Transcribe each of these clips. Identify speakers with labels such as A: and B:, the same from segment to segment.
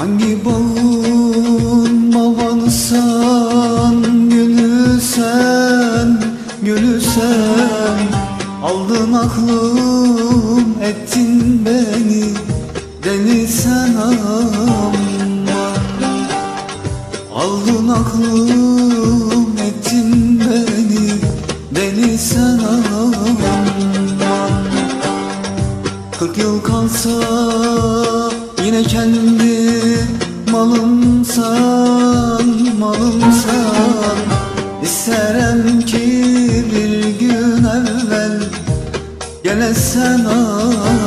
A: Hangi bağın babanı sen Gönül sen, gönül sen. Aldın aklım ettin beni Deli sen ama. Aldın aklım ettin beni Deli sen ama. Kırk yıl kalsa yine kendim malımsan, malımsan İsterim ki bir gün evvel gelesen ama.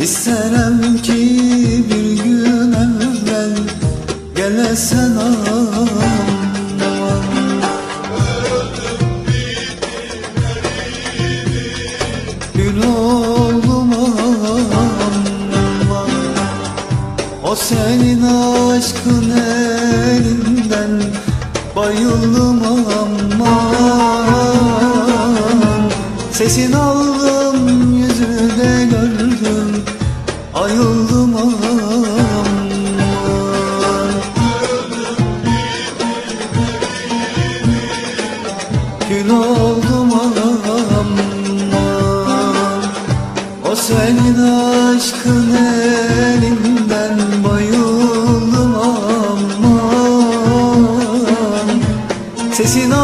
A: İsterim ki bir gün evvel gelesen ama senin aşkın elinden Bayıldım aman Sesin aldım yüzünde gördüm Ayıldım aman Gül oldum aman O senin aşkın elinden necesidad.